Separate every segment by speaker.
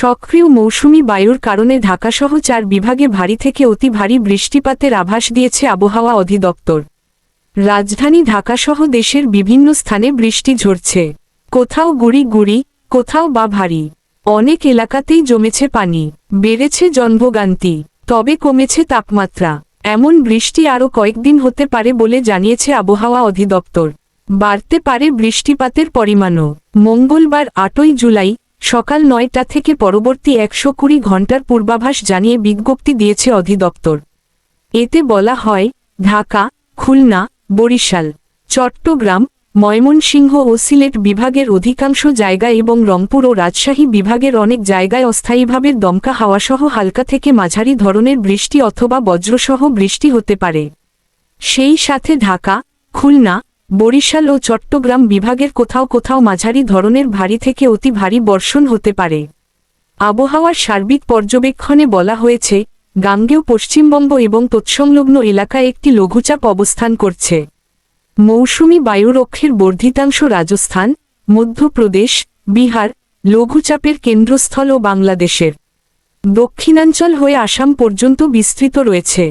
Speaker 1: সক্রিয় মৌসুমি বায়ুর কারণে ঢাকাসহ চার বিভাগে ভারী থেকে অতি ভারী বৃষ্টিপাতের আভাস দিয়েছে আবহাওয়া অধিদপ্তর। রাজধানী ঢাকাসহ দেশের বিভিন্ন স্থানে বৃষ্টি ঝরছে। কোথাও গুড়ি গুড়ি কোথাও বা ভারী। অনেক এলাকাতেই জমেছে পানি। বেড়েছে জনভোগান্তি। তবে কমেছে তাপমাত্রা। এমন বৃষ্টি আরও কয়েকদিন হতে পারে বলে জানিয়েছে আবহাওয়া অধিদপ্তর। বাড়তে পারে বৃষ্টিপাতের পরিমাণও। মঙ্গলবার আটই জুলাই সকাল নয়টা থেকে পরবর্তী একশো কুড়ি ঘণ্টার পূর্বাভাস জানিয়ে বিজ্ঞপ্তি দিয়েছে অধিদপ্তর। এতে বলা হয়, ঢাকা, খুলনা, বরিশাল, চট্টগ্রাম, ময়মনসিংহ ও সিলেট বিভাগের অধিকাংশ জায়গায় এবং রংপুর ও রাজশাহী বিভাগের অনেক জায়গায় অস্থায়ীভাবে দমকা হাওয়াসহ হালকা থেকে মাঝারি ধরনের বৃষ্টি অথবা বজ্রসহ বৃষ্টি হতে পারে। সেই সাথে ঢাকা, খুলনা বরিশাল ও চট্টগ্রাম বিভাগের কোথাও কোথাও মাঝারি ধরনের ভারী থেকে অতি ভারী বর্ষণ হতে পারে। আবহাওয়ার সার্বিক পর্যবেক্ষণে বলা হয়েছে, গাঙ্গেয় পশ্চিমবঙ্গ এবং তৎসংলগ্ন এলাকায় একটি লঘুচাপ অবস্থান করছে। মৌসুমি বায়ুরক্ষের বর্ধিতাংশ রাজস্থান, মধ্যপ্রদেশ, বিহার লঘুচাপের কেন্দ্রস্থল ও বাংলাদেশের। দক্ষিণাঞ্চল হয়ে আসাম পর্যন্ত বিস্তৃত রয়েছে।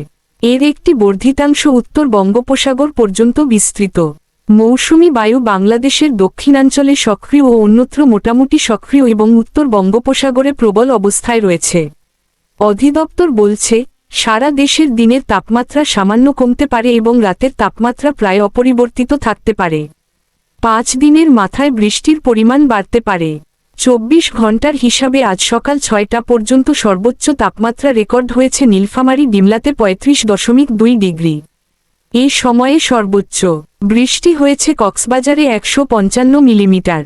Speaker 1: এর একটি বর্ধিতাংশ উত্তর বঙ্গোপসাগর পর্যন্ত বিস্তৃত। মৌসুমি বায়ু বাংলাদেশের দক্ষিণাঞ্চলে সক্রিয় ও অন্যত্র মোটামুটি সক্রিয় এবং উত্তর বঙ্গোপসাগরে প্রবল অবস্থায় রয়েছে। অধিদপ্তর বলছে, সারা দেশের দিনের তাপমাত্রা সামান্য কমতে পারে এবং রাতের তাপমাত্রা প্রায় অপরিবর্তিত থাকতে পারে। পাঁচ দিনের মাথায় বৃষ্টির পরিমাণ বাড়তে পারে। চব্বিশ ঘণ্টার হিসাবে আজ সকাল ছয়টা পর্যন্ত সর্বোচ্চ তাপমাত্রা রেকর্ড হয়েছে নীলফামারী ডিমলাতে পঁয়ত্রিশ দশমিক দুই ডিগ্রি। এ সময়ে সর্বোচ্চ বৃষ্টি হয়েছে কক্সবাজারে একশো পঞ্চান্ন মিলিমিটার।